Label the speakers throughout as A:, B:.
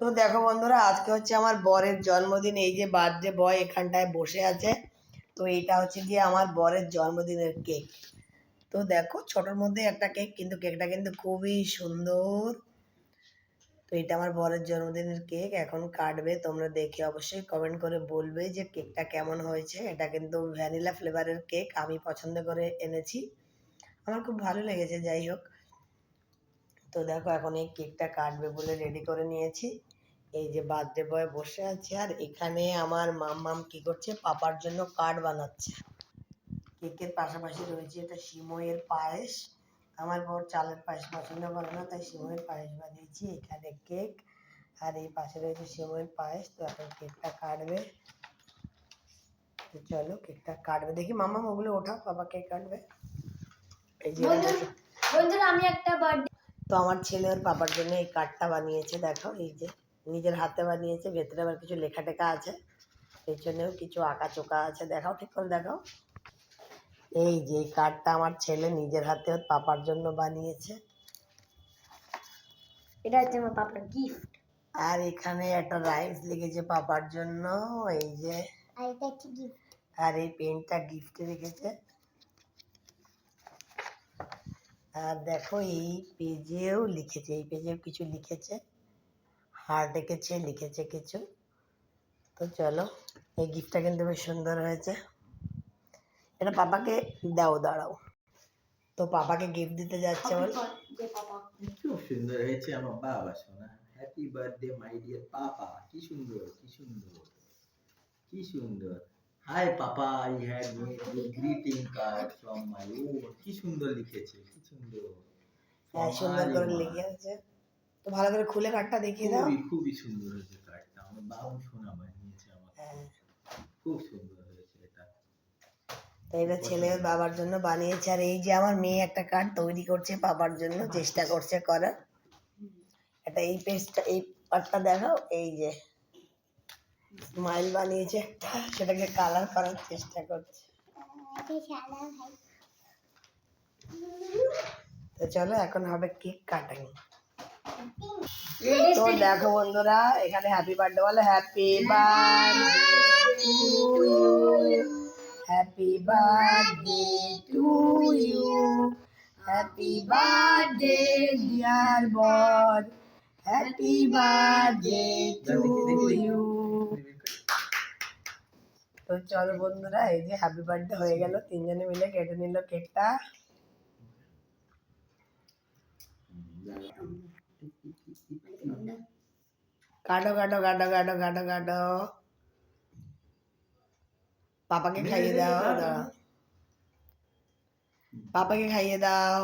A: তো দেখো বন্ধুরা, আজকে হচ্ছে আমার বরের জন্মদিন, এই যে বার্থডে বয় এখানটায় বসে আছে। তো এইটা হচ্ছে গিয়ে আমার বরের জন্মদিনের কেক তো দেখো, ছোটোর মধ্যে একটা কেক কিন্তু কেকটা কিন্তু খুবই সুন্দর। তো এটা আমার বরের জন্মদিনের কেক এখন কাটবে, তোমরা দেখে অবশ্যই কমেন্ট করে বলবে যে কেকটা কেমন হয়েছে। এটা কিন্তু ভ্যানিলা ফ্লেভারের কেক আমি পছন্দ করে এনেছি। আমার খুব ভালো লেগেছে, যাই হোক। তো দেখো এখন এই কেকটা কাটবে বলে রেডি করে নিয়েছি। এই যে বার্থডে বয় বসে আছে আর এখানে আমার মাম্মাম কি করছে? পাপার জন্য কার্ড বানাচ্ছে। কেকের পাশাপাশি রয়েছে এটা সিমইয়ের পায়েস। আমার বর চালের পায়েস পছন্দ করে না তাই সিমইয়ের পায়েস বানিয়েছি। এখানে কেক আর এই পাশে রয়েছে সিমইয়ের পায়েস। তো এখন কেকটা কাটবে। তো চলো কেকটা কাটবে। দেখি মাম্মাম ওগুলো ওঠাও বাবা কেক কাটবে। এই যে
B: বন্ধুরা আমি একটা বার্থডে
A: তো আমার ছেলে ওর বাবার জন্য এই কার্ডটা বানিয়েছে দেখো এই যে নিজের হাতে বানিয়েছে ভেতরে আবার কিছু লেখা টেখা আছে পেছনেও কিছু আঁকা চোকা আছে দেখাও ঠিক করে দেখাও। এই যে এই কার্ডটা আমার ছেলে নিজের হাতে ওর পাপার জন্য বানিয়েছে।
B: এটা হচ্ছে আমার পাপার গিফট
A: আর এখানে একটা রাইমস লিখেছে পাপার জন্য এই যে
B: আর এটা গিফট
A: আর এই পেনটা গিফটে রেখেছে। আর দেখো এই পেজেও লিখেছে এই পেজেও কিছু লিখেছে। হার্ট এঁকেছে লিখেছে কিছু। তো চলো এই গিফটটা কিন্তু বেশ সুন্দর হয়েছে। এটা পাপাকে দাও দাঁড়াও। তো পাপাকে গিফট দিতে যাচ্ছে বল।
C: খুব সুন্দর হয়েছে আমার বাবা সোনা happy birthday my dear papa. কি সুন্দর কি সুন্দর কি সুন্দর। Hi papa I had greeting card from my own কি সুন্দর লিখেছে কি সুন্দর।
A: হ্যাঁ সুন্দর করে লিখে আছে তো ভালো করে খুলে কার্ডটা দেখিয়ে দাও।
C: খুবই খুবই সুন্দর হয়েছে কার্ডটা আমার বাবু সোনা বানিয়েছে আমার।
A: হ্যাঁ।
C: খুব সুন্দর হয়েছে এটা।
A: তো এটা ছেলে বাবার জন্য বানিয়েছে। আর এই যে আমার মেয়ে একটা কার্ড তৈরি করছে বাবার জন্য চেষ্টা করছে করার। এটা এই পেজটা এই পার্টটা দেখাও। এই যে। স্মাইল বানিয়েছে একটা, সেটাকে কালার করার চেষ্টা করছে। তো চলো, এখন হবে কেক কাটাই তো দেখো বন্ধুরা, এখানে হ্যাপি বার্থডে বলে happy birthday happy birthday to you happy birthday dear বর হ্যাপি বার্থডে টু ইউ তো চলো বন্ধুরা এই যে হ্যাপি বার্থডে হয়ে গেল। তিনজনে মিলে কেটে নিল কেকটা। কাটো কাটো কাটো কাটো কাটো কাটো। পাপাকে খাইয়ে দাও দাঁড়াও। পাপাকে খাইয়ে দাও।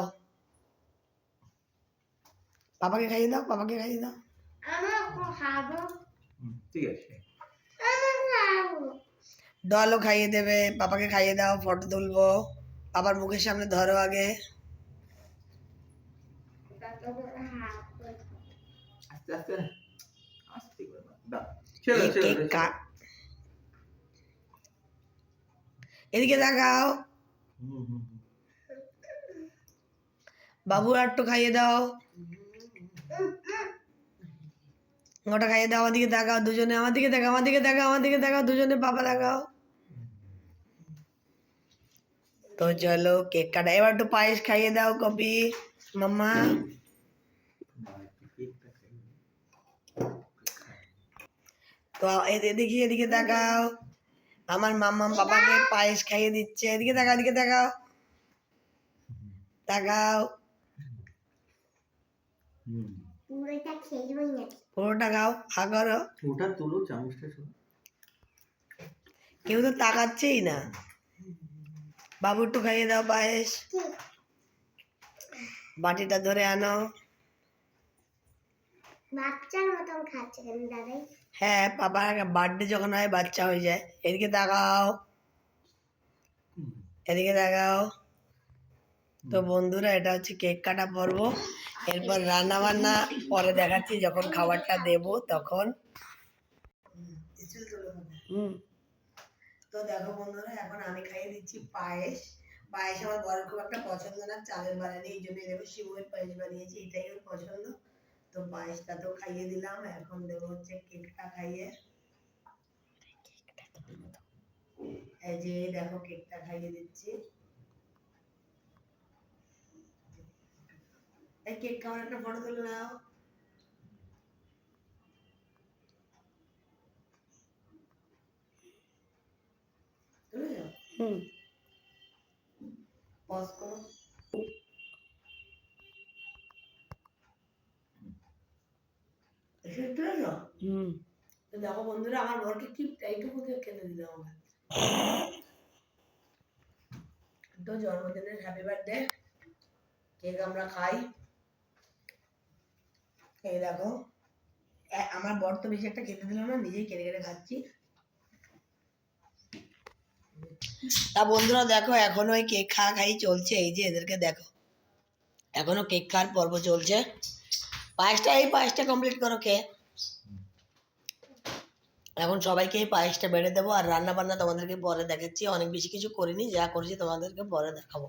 A: পাপাকে খাইয়ে দাও পাপাকে খাইয়ে দাও।
B: আমার খাব।
C: হুম, ঠিক আছে।
B: আমার খাব
A: দলও খাইয়ে দেবে পাপাকে খাইয়ে দাও ফটো তুলবো পাপার মুখের সামনে ধরো আগে। এদিকে দেখাও। বাবু একটু খাইয়ে দাও। ওটা খাইয়ে দাও আমার দিকে দেখাও দুজনে আমার দিকে দেখাও আমার দিকে দেখাও আমার দিকে দেখাও দুজনে পাপা দেখাও তো চলো কেক কাটা। এবার একটু পায়েস খাইয়ে দাও কপি। মাম্মা। তো এ- দেখি এদিকে দেখাও আমার মাম্মা পাপাকে পায়েস খাইয়ে দিচ্ছে। এদিকে দেখাও এদিকে দেখাও দেখাও
B: পুরোটা খেলবই না
A: পুরোটা খাও হা করো।
C: ওটা তুলো চামচটা
A: কেউ তো তাকাচ্ছেই না। বাবু একটু খাইয়ে দাও পায়েস। বাটিটা ধরে আনো।
B: বাচ্চার মতন খাচ্ছে কেন দাদাই?
A: হ্যাঁ পাপার বার্থডে যখন হয় বাচ্চা হয়ে যায়। এদিকে তাকাও। এদিকে দেখাও তো বন্ধুরা এটা হচ্ছে কেক কাটা পর্ব। এরপর রান্না বান্না পরে দেখাচ্ছি যখন খাবারটা দেব তখন। হুম। তো দেখো বন্ধুরা, এখন আমি খাইয়ে দিচ্ছি পায়েস। পায়েস আমার বড় খুব একটা পছন্দ না, চালের বানানি, এই জন্য দেখো শিবের পায়েস বানিয়েছি, এটাই ওর পছন্দ। তো পায়েসটা তো খাইয়ে দিলাম, এখন দেবো হচ্ছে কেকটা খাইয়ে। এই যে দেখো কেকটা খাইয়ে দিচ্ছি। এই কেক খাওয়ার একটা ফটো তুলে নাও তুলে যাও
B: হুম।
A: পজ করো। এসে তুলে যাও
B: হুম
A: দেখো বন্ধুরা আমার বরকে কি এইটুকু কেক খেতে দিল আমাকে। তো জন্মদিনের হ্যাপি বার্থডে কেক আমরা খাই। এই দেখো আমার বর তো বেশি একটা খেতে দিল না নিজেই কেটে কেটে খাচ্ছি। তা বন্ধুরা দেখো, এখনও ওই কেক খাওয়া খাই চলছে, এই যে এদেরকে দেখো। এখনও কেক খাওয়ার পর্ব চলছে। পায়েসটা, এই পায়েসটা কমপ্লিট করো কে এখন সবাইকে এই পায়েসটা বেড়ে দেবো, আর রান্না বান্না তোমাদেরকে পরে দেখাচ্ছি। অনেক বেশি কিছু করিনি, যা করেছি তোমাদেরকে পরে দেখাবো।